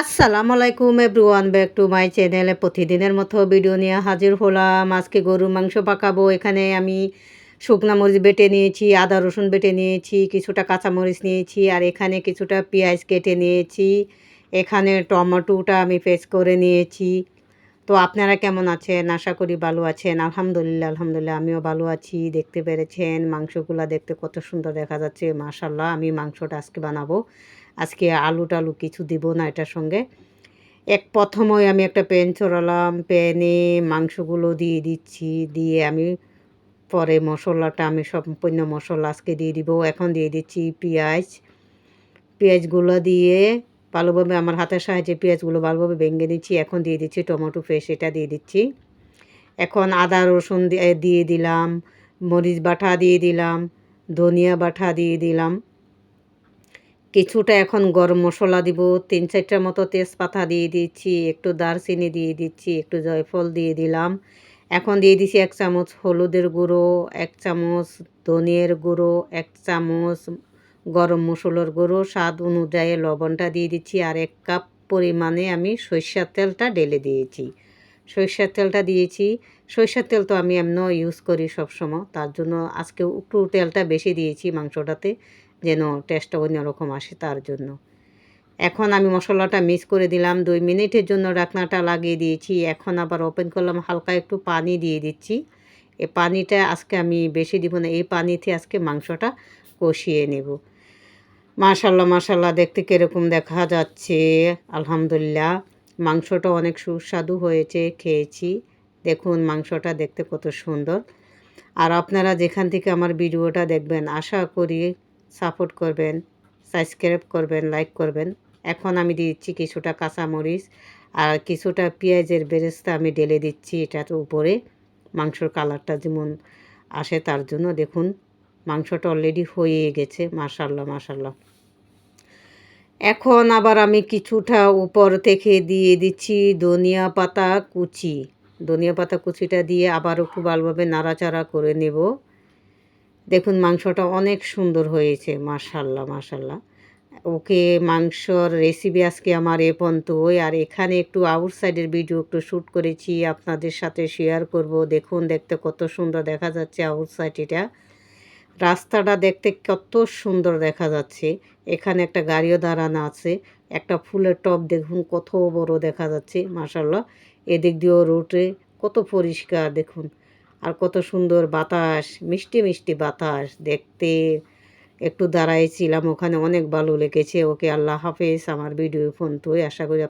আসসালামু আলাইকুম everyone back to my চ্যানেলে প্রতিদিনের মতো ভিডিও নিয়ে হাজির হলাম। আজকে গরুর মাংস পাকাবো। এখানে আমি শুকনা মরিচ বেটে নিয়েছি, আদা, রসুন বেটে নিয়েছি, কিছুটা কাঁচামরিচ নিয়েছি, আর এখানে কিছুটা পেঁয়াজ কেটে নিয়েছি। এখানে টমেটোটা আমি পেস্ট করে নিয়েছি। তো আপনারা কেমন আছেন? আশা করি ভালো আছেন। আলহামদুলিল্লাহ আলহামদুলিল্লাহ, আমিও ভালো আছি। দেখতে পেরেছেন মাংসগুলা দেখতে কত সুন্দর দেখা যাচ্ছে। মাশাল্লাহ আমি মাংসটা আজকে বানাবো। আজকে আলু টালু কিছু দিব না এটার সঙ্গে। এক প্রথমই আমি একটা প্যান চড়ালাম, প্যানে মাংসগুলো দিয়ে দিচ্ছি, দিয়ে আমি পরে মশলাটা, আমি সম্পূর্ণ মশলা আজকে দিয়ে দিব। এখন দিয়ে দিচ্ছি পেঁয়াজ। পেঁয়াজগুলো দিয়ে ভালোভাবে আমার হাতের সাহায্যে পেঁয়াজগুলো ভালোভাবে ভেঙে দিচ্ছি। এখন দিয়ে দিচ্ছি টমেটো ফ্রেশ এটা দিয়ে দিচ্ছি। এখন আদা, রসুন দিয়ে দিলাম, মরিচ বাটা দিয়ে দিলাম, ধনিয়া বাটা দিয়ে দিলাম। কিছুটা এখন গরম মশলা দিব, তিন চারটার মতো তেজপাতা দিয়ে দিচ্ছি, একটু দারচিনি দিয়ে দিচ্ছি, একটু জয়ফল দিয়ে দিলাম। এখন দিয়ে দিচ্ছি এক চামচ হলুদের গুঁড়ো, এক চামচ ধনিয়ার গুঁড়ো, এক চামচ গরম মশলার গুঁড়ো, স্বাদ অনুযায়ী লবণটা দিয়ে দিচ্ছি আর এক কাপ পরিমাণে আমি সরিষার তেলটা ঢেলে দিয়েছি। সরিষার তেলটা দিয়েছি। সরিষার তেল তো আমি এমনও ইউজ করি সবসময়। তার জন্য আজকে একটু তেলটা বেশি দিয়েছি মাংসটাতে, যেন টেস্টটা অন্যরকম আসে তার জন্য। এখন আমি মশলাটা মিক্স করে দিলাম। দুই মিনিটের জন্য ডাকনাটা লাগিয়ে দিয়েছি। এখন আবার ওপেন করলাম, হালকা একটু পানি দিয়ে দিচ্ছি। এই পানিটা আজকে আমি বেশি দিব না, এই পানিতে আজকে মাংসটা কষিয়ে নেব। মাশাল্লাহ মাশাল্লাহ, দেখতে কীরকম দেখা যাচ্ছে। আলহামদুলিল্লাহ। মাংসটা অনেক সুস্বাদু হয়েছে, খেয়েছি। দেখুন, মাংসটা দেখতে কত সুন্দর। আর আপনারা যেখান থেকে আমার ভিডিওটা দেখবেন, আশা করি সাপোর্ট করবেন, সাবস্ক্রাইব করবেন, লাইক করবেন। এখন আমি দিচ্ছি কিছুটা কাঁচামরিচ আর কিছুটা পেঁয়াজের বেরেস্তা আমি ঢেলে দিচ্ছি এটার উপরে। মাংসর কালারটা যেমন আসে তার জন্য দেখুন, মাংসটা অলরেডি হয়ে গেছে মাশাল্লাহ মাশাল্লাহ এখন আবার আমি কিছুটা উপর থেকে দিয়ে দিচ্ছি ধনিয়া পাতা কুচি। ধনিয়া পাতা কুচিটা দিয়ে আবারও খুব ভালোভাবে নাড়াচাড়া করে নেব। দেখুন, মাংসটা অনেক সুন্দর হয়েছে মাশাল্লাহ মাশাল্লাহ ওকে, মাংসর রেসিপি আজকে আমার এ ওই আর এখানে একটু আউটসাইডের ভিডিও একটু শ্যুট করেছি, আপনাদের সাথে শেয়ার করব। দেখুন, দেখতে কত সুন্দর দেখা যাচ্ছে আউটসাইড এটা। রাস্তাটা দেখতে কত সুন্দর দেখা যাচ্ছে। এখানে একটা গাড়িও দাঁড়ানো আছে। একটা ফুলের টপ দেখুন, কত বড় দেখা যাচ্ছে মাসাল্লাহ এদিক দিয়েও রোডে কত পরিষ্কার দেখুন। আর কত সুন্দর বাতাস, মিষ্টি মিষ্টি বাতাস দেখতে। একটু দাঁড়াইছিলাম, ওখানে অনেক ভালো লেগেছে। ওকে আল্লাহ হাফেজ, আমার ভিডিও ফোন তো আশা করি